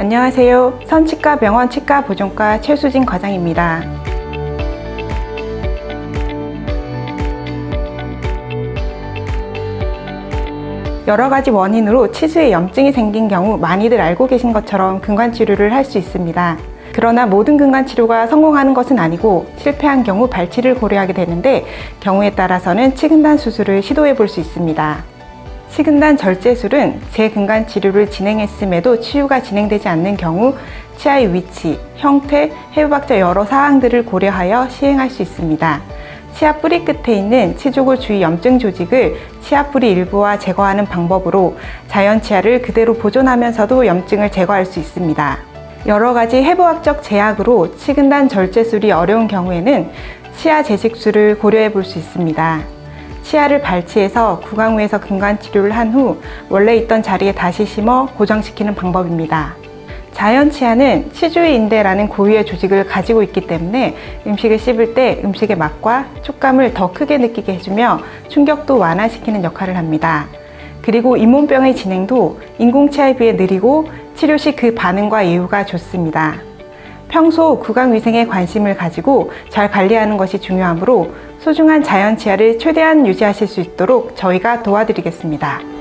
안녕하세요. 선치과 병원 치과 보존과 최수진 과장입니다. 여러 가지 원인으로 치주에 염증이 생긴 경우 많이들 알고 계신 것처럼 근관 치료를 할 수 있습니다. 그러나 모든 근관 치료가 성공하는 것은 아니고 실패한 경우 발치를 고려하게 되는데 경우에 따라서는 치근단 수술을 시도해 볼 수 있습니다. 치근단 절제술은 재근간 치료를 진행했음에도 치유가 진행되지 않는 경우 치아의 위치, 형태, 해부학적 여러 사항들을 고려하여 시행할 수 있습니다. 치아 뿌리 끝에 있는 치조골 주위 염증 조직을 치아 뿌리 일부와 제거하는 방법으로 자연 치아를 그대로 보존하면서도 염증을 제거할 수 있습니다. 여러 가지 해부학적 제약으로 치근단 절제술이 어려운 경우에는 치아 재직술을 고려해 볼 수 있습니다. 치아를 발치해서 구강후에서 근관 치료를 한 후 원래 있던 자리에 다시 심어 고정시키는 방법입니다. 자연 치아는 치주의 인대라는 고유의 조직을 가지고 있기 때문에 음식을 씹을 때 음식의 맛과 촉감을 더 크게 느끼게 해주며 충격도 완화시키는 역할을 합니다. 그리고 잇몸병의 진행도 인공치아에 비해 느리고 치료 시 그 반응과 예후가 좋습니다. 평소 구강 위생에 관심을 가지고 잘 관리하는 것이 중요하므로 소중한 자연 치아를 최대한 유지하실 수 있도록 저희가 도와드리겠습니다.